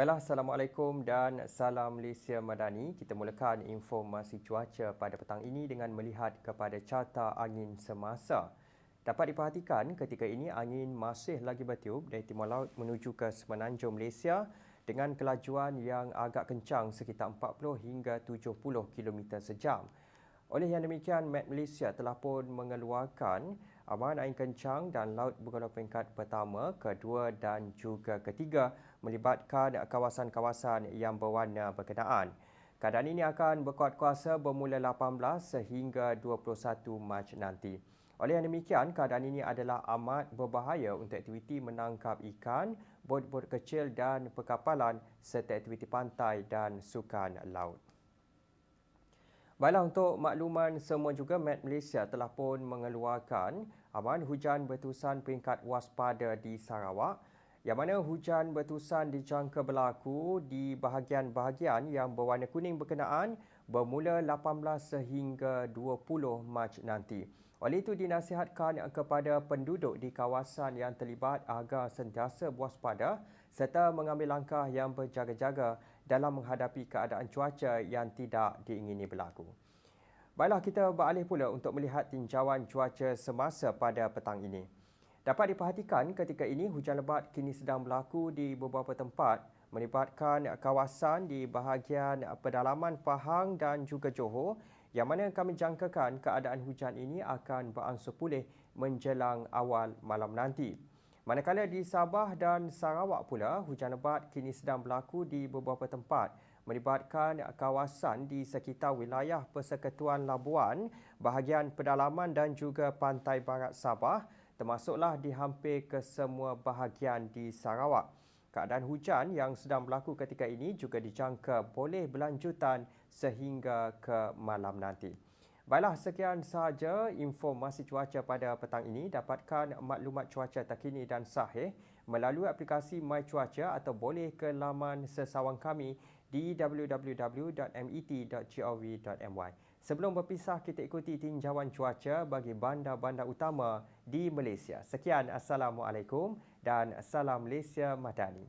Baiklah, Assalamualaikum dan salam Malaysia Madani. Kita mulakan informasi cuaca pada petang ini dengan melihat kepada carta angin semasa. Dapat diperhatikan ketika ini angin masih lagi bertiup dari timur laut menuju ke semenanjung Malaysia dengan kelajuan yang agak kencang sekitar 40 hingga 70 km sejam. Oleh yang demikian, Met Malaysia telah pun mengeluarkan aman angin kencang dan laut bergelombang peringkat pertama, kedua dan juga ketiga melibatkan kawasan-kawasan yang berwarna berkenaan. Keadaan ini akan berkuat kuasa bermula 18 sehingga 21 Mac nanti. Oleh yang demikian, keadaan ini adalah amat berbahaya untuk aktiviti menangkap ikan, bot-bot kecil dan perkapalan serta aktiviti pantai dan sukan laut. Baiklah untuk makluman semua juga Met Malaysia telah pun mengeluarkan aman hujan bertusan peringkat waspada di Sarawak yang mana hujan bertusan dijangka berlaku di bahagian-bahagian yang berwarna kuning berkenaan bermula 18 sehingga 20 Mac nanti. Oleh itu dinasihatkan kepada penduduk di kawasan yang terlibat agar sentiasa waspada serta mengambil langkah yang berjaga-jaga dalam menghadapi keadaan cuaca yang tidak diingini berlaku. Baiklah kita beralih pula untuk melihat tinjauan cuaca semasa pada petang ini. Dapat diperhatikan ketika ini hujan lebat kini sedang berlaku di beberapa tempat melibatkan kawasan di bahagian pedalaman Pahang dan juga Johor yang mana kami jangkakan keadaan hujan ini akan beransur pulih menjelang awal malam nanti. Manakala di Sabah dan Sarawak pula, hujan lebat kini sedang berlaku di beberapa tempat melibatkan kawasan di sekitar wilayah Persekutuan Labuan, bahagian pedalaman dan juga pantai barat Sabah termasuklah di hampir ke semua bahagian di Sarawak. Keadaan hujan yang sedang berlaku ketika ini juga dijangka boleh berlanjutan sehingga ke malam nanti. Baiklah, sekian sahaja informasi cuaca pada petang ini. Dapatkan maklumat cuaca terkini dan sahih melalui aplikasi My Cuaca atau boleh ke laman sesawang kami di www.met.gov.my. Sebelum berpisah, kita ikuti tinjauan cuaca bagi bandar-bandar utama di Malaysia. Sekian, Assalamualaikum dan Salam Malaysia Madani.